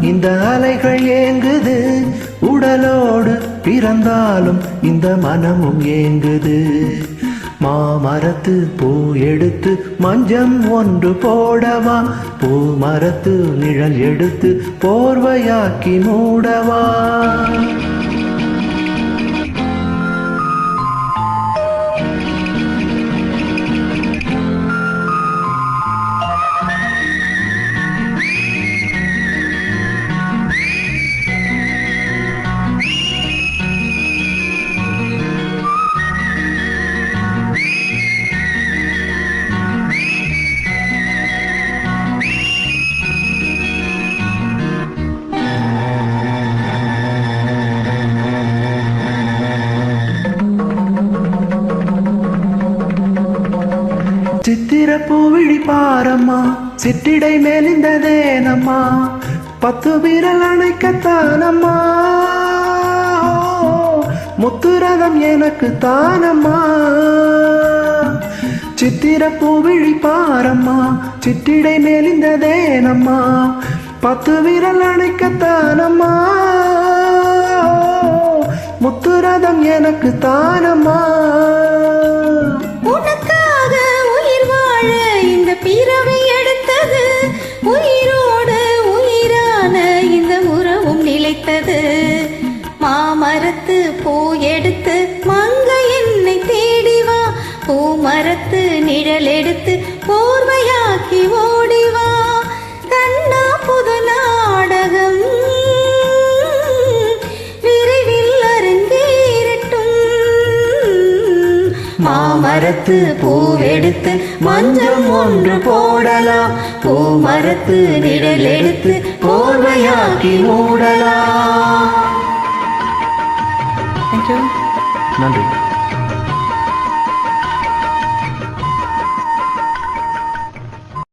இந்த அலைகள் ஏங்குது. உடலோடு பிறந்தாலும் இந்த மனமும் ஏங்குது. மாமரத்து பூ எடுத்து மஞ்சம் ஒன்று போடவா? பூ மரத்து நிழல் எடுத்து போர்வையாக்கி மூடவா? சித்திர பூவிழி பாரம்மா சிட்டிடை மேலிந்ததேனம்மா பத்து விரல் அணைக்கத்தானம்மா. முத்துரதம் எனக்கு தானம்மா சித்திர பூவிழி பாரம்மா சிட்டிடை மேலிந்ததேனம்மா பத்து விரல் அணைக்கத்தானம்மா. முத்துரதம் எனக்கு தானம்மா இழைத்தது மாமரத்து பூ எடுத்து மங்க என்னை தேடிவா பூ மரத்து நிழல் எடுத்து போர்வையாக்கி ஓ மாமரத்து பூவெடுத்து மஞ்சம் ஒன்று போடலாம். பூமரத்து நிழல் எடுத்து போர்வையாக்கி மூடலாம். நன்றி.